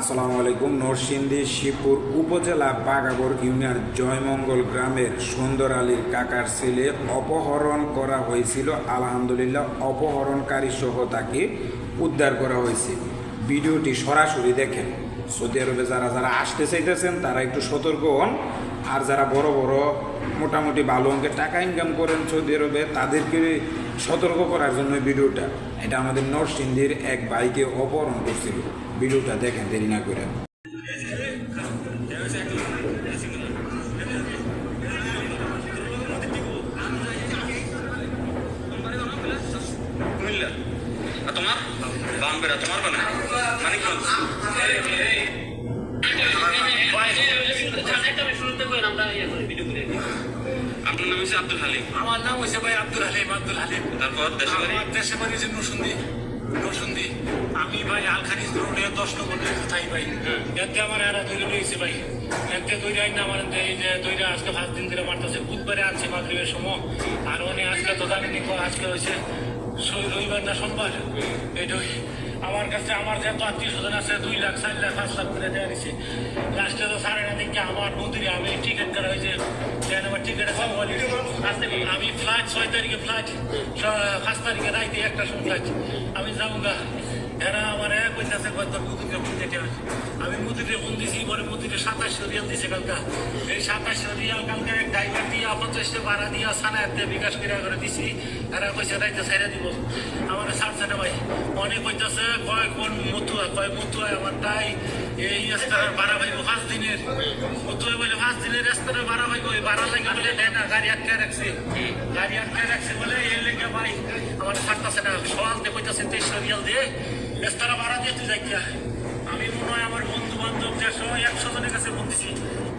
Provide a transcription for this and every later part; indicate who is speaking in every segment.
Speaker 1: আসসালামু আলাইকুম, নরসিংদী শিবপুর উপজেলা বাগাবর ইউনিয়ন জয়মঙ্গল গ্রামের সুন্দর আলীর কাকার ছেলে অপহরণ করা হয়েছিল। আলহামদুলিল্লাহ, অপহরণকারী সহ তাকে উদ্ধার করা হয়েছে। ভিডিওটি সরাসরি দেখেন। সৌদি আরবে যারা যারা আসতে চাইতেছেন, তারা একটু সতর্ক হন। আর যারা বড় বড়, মোটামুটি ভালো অঙ্কের টাকা ইনকাম করেন সৌদি আরবে, তাদেরকে সতর্ক করার জন্য ভিডিওটা। এটা আমাদের নরসিংদীর এক বাইকে অপহরণ করছিল। ভিডিওটা দেখেন দেরি না করে।
Speaker 2: তোমার বামবেড়া তোমার বানা মানিকগঞ্জ আপনার নাম হচ্ছে আব্দুল হালিম।
Speaker 3: আমার নাম হয়েছে ভাই আব্দুল হালিম আব্দুল হালিম।
Speaker 2: তারপর দেশে বাড়ি?
Speaker 3: দেশে বাড়ি হচ্ছে নসুন্দি নসুন্দি আমি ভাই আলখানি রোডে দশ নম্বর থাই ভাই। এতে আমার এরা ধরে রয়েছে ভাই। এতে দইরা আইন আমার এই যে দইরা আজকে পাঁচ দিন ধরে মারতেছে। বুধবারে আনছে মাগরীবের সময়। আর অনেক আজকে তো জানি নিকো আজকে হয়েছে। রবিবার না সোমবার? এইটাই আমার কাছে আমার যত আত্মীয় স্বজন আছে, দুই লাখ, চার লাখ, পাঁচ লাখ করে দেওয়া দিছে লাস্টে তো সাড়ে না আমার মন্দিরে আমি টিকিট করা হয়েছে। ট্রেন আমার টিকিট আছে আমি ফ্লাইট ছয় তারিখে ফ্লাইট পাঁচ তারিখে রাইতে একটা সময় ফ্লাইট আমি যাব গা এরা আমার এক কইতাছে কত মুদিরে হবে। আমি মুদিরে ফোন দিছি, পরে মুদিরে সাতাশশো রিয়াল দিছে কালকা। এই সাতাশশো রিয়াল কালকে এক ড্রাইভার দিয়া পঞ্চাশটা ভাড়া দিয়া সানায় দিয়ে বিকাশ করে করে দিছি। এরা কইছে, রাইতে ছাইরা দিব। আমার অনেক কইতাছে কয় কোন মতুয়া কয় মতুয়া আমার তাই এই রেস্তোরাঁ ভাড়া পাইব পাঁচ দিনের। মতুয়া বলে পাঁচ দিনের রেস্তোরাঁ ভাড়া পাইব এই ভাড়া লাগে বলে দেয় না গাড়ি আটকে রাখছে। গাড়ি আটকে রাখছে বলে এই লেগে ভাই আমার ছাড়তেছে না সকাল দিয়ে কইতাছে তেইশশো রিয়াল দিয়ে রেস্তোরাঁ ভাড়া দিয়ে তুই যাইয়া আমি মনে হয় আমার বন্ধু বান্ধব দেড়শো একশো জনের কাছে বলতেছি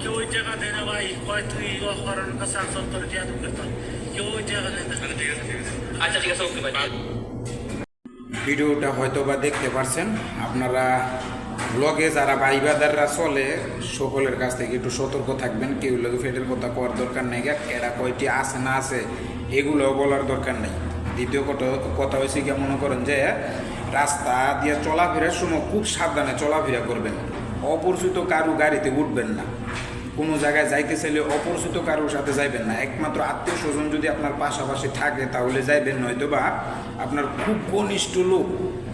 Speaker 3: কেউ ওই টাকা দেয় না ভাই কয় তুই অপহরণ কাছে আসল তোর তুমি করতাম কেউ ওই টাকা দেয় না।
Speaker 2: আচ্ছা ঠিক আছে ওকে ভাই
Speaker 1: ভিডিওটা হয়তো বা দেখতে পারছেন। আপনারা ব্লগে যারা ভাই বাদাররা চলে, সকলের কাছ থেকে একটু সতর্ক থাকবেন। কেউ লোক ফেটের কথা করার দরকার নেই কেডা কয়টি আছে না আছে এগুলোও বলার দরকার নেই। দ্বিতীয় কথা কথা হয়েছে কি মনে করেন যে, রাস্তা দিয়ে চলাফেরার সময় খুব সাবধানে চলাফেরা করবেন। অপরিচিত কারু গাড়িতে উঠবেন না। কোনো জায়গায় যাইতে চাইলে অপরিচিত কারোর সাথে যাইবেন না। একমাত্র আত্মীয় স্বজন যদি আপনার পাশাপাশি থাকে, তাহলে যাইবেন নয়তো বা আপনার খুব ঘনিষ্ঠ লোক।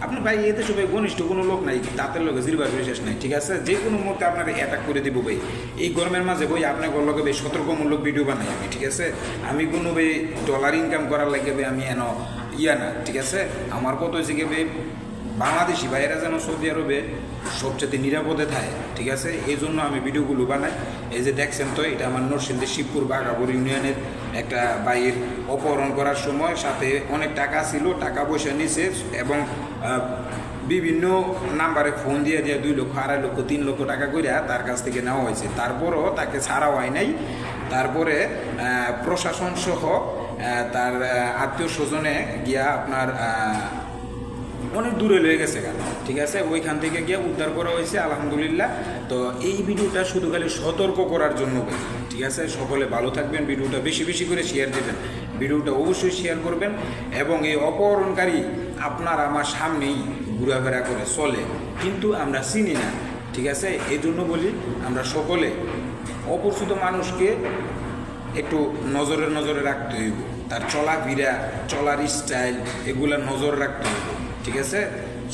Speaker 1: আপনার ভাই এতে সবাই ঘনিষ্ঠ কোনো লোক নাই তাদের লোকে জিরবার বিশেষ নাই, ঠিক আছে? যে কোনো মুহূর্তে আপনাকে অ্যাটাক করে দিব ভাই। এই গরমের মাঝে বই আপনার ভাই সতর্কমূলক ভিডিও বানাই আমি, ঠিক আছে? আমি কোনো ভাই ডলার ইনকাম করার লাগে আমি এন ইয়া না, ঠিক আছে? আমার কত হয়েছে কি বাংলাদেশি ভাইয়েরা যেন সৌদি আরবে সবচেয়ে নিরাপদে থাকে, ঠিক আছে? এই জন্য আমি ভিডিওগুলো বানাই। এই যে দেখছেন তো, এটা আমার নরসিংদী শিবপুর বাঘাবর ইউনিয়নের একটা বাইয়ের অপহরণ করার সময় সাথে অনেক টাকা ছিল, টাকা পয়সা নিছে এবং বিভিন্ন নাম্বারে ফোন দিয়ে দিয়ে দুই লক্ষ, আড়াই লক্ষ, তিন লক্ষ টাকা করে তার কাছ থেকে নেওয়া হয়েছে। তারপরও তাকে ছাড়া হয় নাই। তারপরে প্রশাসন সহ তার আত্মীয় স্বজনে গিয়া আপনার অনেক দূরে লয়ে গেছে কেন ঠিক আছে? ওইখান থেকে গিয়ে উদ্ধার করা হয়েছে, আলহামদুলিল্লাহ। তো এই ভিডিওটা শুধু খালি সতর্ক করার জন্য ঠিক আছে? সকলে ভালো থাকবেন, ভিডিওটা বেশি বেশি করে শেয়ার দেবেন। ভিডিওটা অবশ্যই শেয়ার করবেন এবং এই অপহরণকারী আপনার আমার সামনেই ঘোরাফেরা করে চলে। কিন্তু আমরা চিনি না, ঠিক আছে? এই জন্য বলি, আমরা সকলে অপরিচিত মানুষকে একটু নজরে নজরে রাখতে হইব। তার চলাফেরা, চলার স্টাইল এগুলা নজর রাখতে হইব। ঠিক আছে?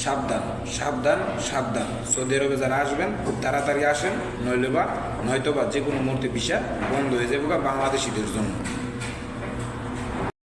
Speaker 1: সাবধান সাবধান সাবধান। সৌদি আরবে যারা আসবেন খুব তাড়াতাড়ি আসেন, নইলে বা নয়তো বা যে কোনো মুহূর্তে ভিসা বন্ধ হয়ে যাবে বাংলাদেশিদের জন্য।